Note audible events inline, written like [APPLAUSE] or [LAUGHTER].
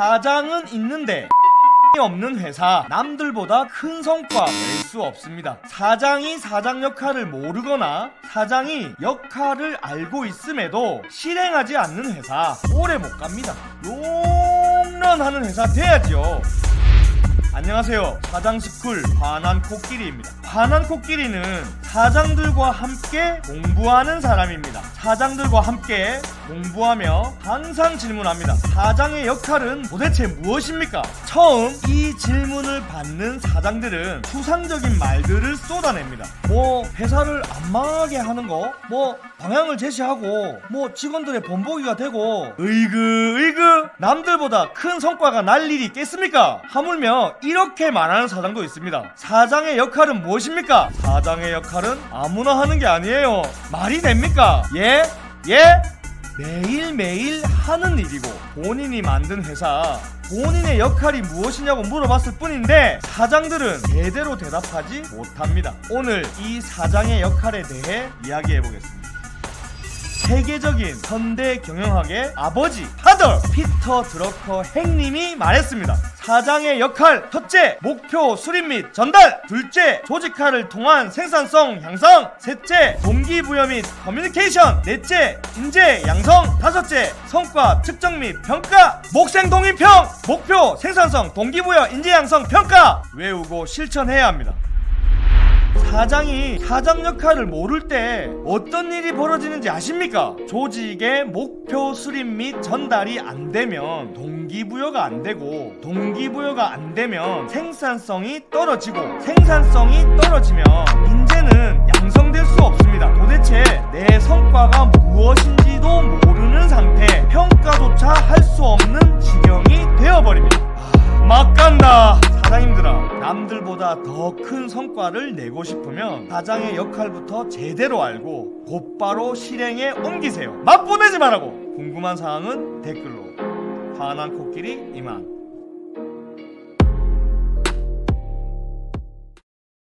사장은 있는데 [LAUGHS] 없는 회사 남들보다 큰 성과 낼 수 없습니다. 사장이 사장 역할을 모르거나 사장이 역할을 알고 있음에도 실행하지 않는 회사 오래 못 갑니다. 롱런 하는 회사 돼야지요. 안녕하세요. 사장스쿨 환한 코끼리입니다. 환한 코끼리는 사장들과 함께 공부하는 사람입니다. 사장들과 함께 공부하며 항상 질문합니다. 사장의 역할은 도대체 무엇입니까? 처음 이 질문을 받는 사장들은 추상적인 말들을 쏟아냅니다. 뭐 회사를 안 망하게 하는 거, 뭐 방향을 제시하고, 뭐 직원들의 본보기가 되고, 으이그 으이그 남들보다 큰 성과가 날 일이 있겠습니까? 하물며 이렇게 말하는 사장도 있습니다. 사장의 역할은 무엇입니까? 사장의 역할은 아무나 하는 게 아니에요. 말이 됩니까? 예? 예? 매일매일 하는 일이고 본인이 만든 회사 본인의 역할이 무엇이냐고 물어봤을 뿐인데 사장들은 제대로 대답하지 못합니다. 오늘 이 사장의 역할에 대해 이야기해 보겠습니다. 세계적인 현대 경영학의 아버지 파더 피터 드러커 행님이 말했습니다. 사장의 역할 첫째 목표 수립 및 전달 둘째 조직화를 통한 생산성 향상 셋째 동기부여 및 커뮤니케이션 넷째 인재 양성 다섯째 성과 측정 및 평가 목생 동인평 목표 생산성 동기부여 인재 양성 평가 외우고 실천해야 합니다. 사장이 사장 역할을 모를 때 어떤 일이 벌어지는지 아십니까? 조직의 목표 수립 및 전달이 안 되면 동기부여가 안 되고 동기부여가 안 되면 생산성이 떨어지고 생산성이 떨어지면 인재는 양성될 수 없습니다. 도대체 내 성과가 남들보다 더 큰 성과를 내고 싶으면 사장의 역할부터 제대로 알고 곧바로 실행에 옮기세요. 맛보내지 말라고. 궁금한 사항은 댓글로. 화난 코끼리 이만.